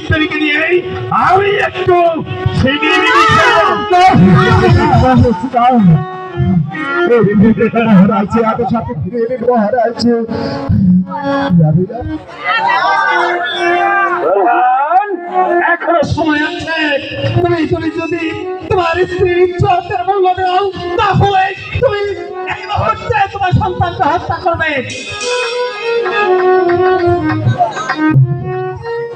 স্ত্রীকে নিয়েই আমি একটু মহারাজ আমি সাথে ফিরে এলে এখনও সময় আছে। তুমি তুমি যদি তোমার স্ত্রীর ইজ্জতের মূল্য দাও তাহলে তুমি এই মুহূর্তে তোমার সন্তানকে হত্যা করবে।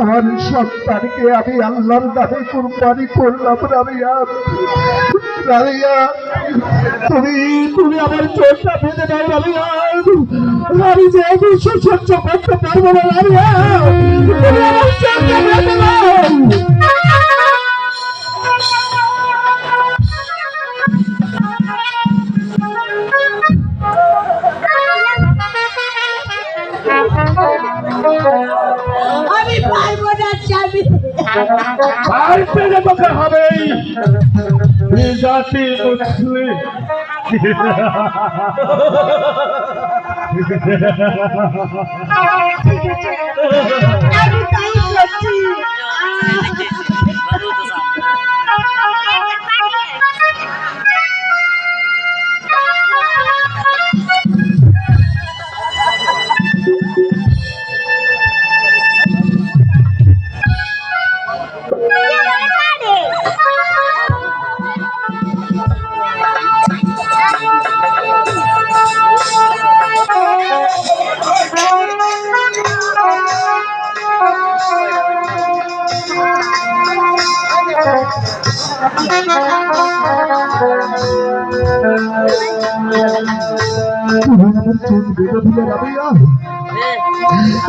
আমার সন্তানকে আমি আল্লাহর নামে কুরবানি করলাম রাবিয়া রাবিয়া তুমি তুমি আমার চোখটা বেঁধে দাও রাবিয়া আমি যে সহ্য করতে পারব না রাবিয়া আমি পারব না স্বামী। যে তোকে হবেই। জাতি মুসলিম। ঠিক আছে আমি তাই করছি।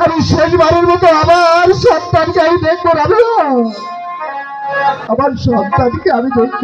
আমি শেষবারের মতো আমার সন্তানকে আমি দেখব রাবিয়া। আমার সন্তানকে আমি দেখব।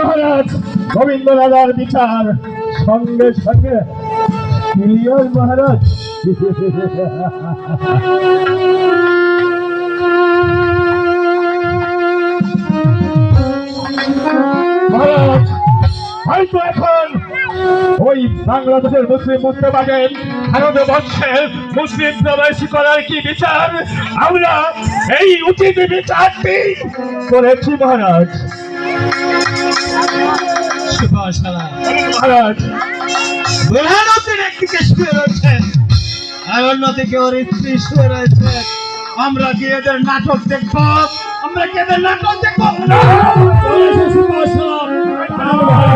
মহারাজ গোবিন্দ রাজার বিচার সঙ্গে সঙ্গে ক্লিয়ার মহারাজ মহারাজ হয়তো ওই বাংলাদেশের মুসলিম পারেন ভারতবর্ষে মুসলিম প্রবেশ করার কি বিচার? আমরা এই উচিত বিচারটি করেছি মহারাজ? মহারাজ প্রধানমন্ত্রীর একদিকে শুয়ে রয়েছেন আর অন্যদিকে ওর স্ত্রী শুয়ে রয়েছে। আমরা কি এদের নাটক দেখব? আমরা কি এদের নাটক দেখব?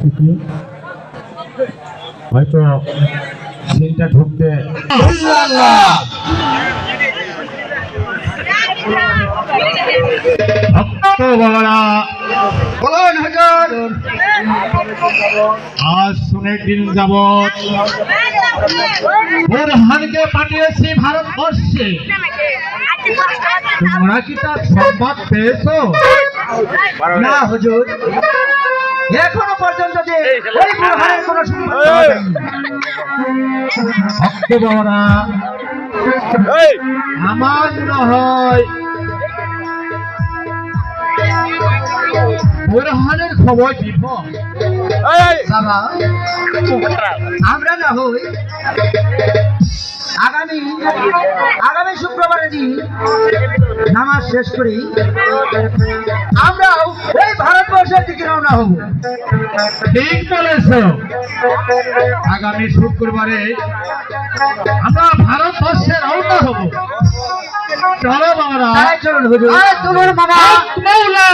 থেকে হয়তো সিনটা ঢুকতে আজ অনেক দিন যাবৎ বুরহানকে পাঠিয়েছি ভারতবর্ষে। তোমরা কি তার সংবাদ পেয়েছ না হুজুর। এখনও পর্যন্ত যে ওই বুরহানের কোনো পাওয়া ভক্ত বাবারা আমার মনে হয় বুরহানের খবর বিপদ আমরা না হই আগামী আগামী শুক্রবারের দিন নামাজ শেষ করি আমরাও এই ভারতবর্ষের দিকে রওনা হব। ঠিক বলেছ। আগামী শুক্রবারে আমরা ভারতবর্ষে রওনা হব। চলো বাবারা। চলুন হুজুর। তোমার বাবা। হক মাওলা